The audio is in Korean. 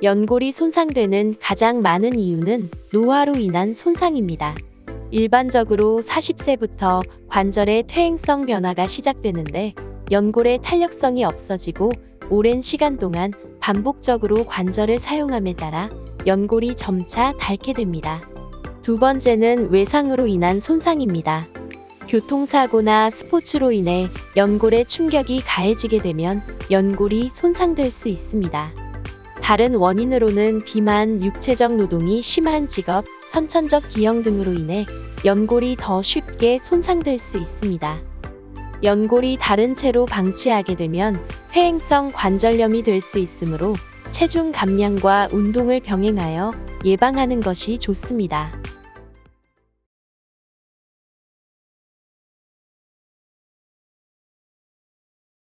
연골이 손상되는 가장 많은 이유는 노화로 인한 손상입니다. 일반적으로 40세부터 관절의 퇴행성 변화가 시작되는데 연골의 탄력성이 없어지고 오랜 시간 동안 반복적으로 관절을 사용함에 따라 연골이 점차 닳게 됩니다. 두 번째는 외상으로 인한 손상입니다. 교통사고나 스포츠로 인해 연골에 충격이 가해지게 되면 연골이 손상될 수 있습니다. 다른 원인으로는 비만, 육체적 노동이 심한 직업, 선천적 기형 등으로 인해 연골이 더 쉽게 손상될 수 있습니다. 연골이 다른 채로 방치하게 되면 회행성 관절염이 될 수 있으므로 체중 감량과 운동을 병행하여 예방하는 것이 좋습니다.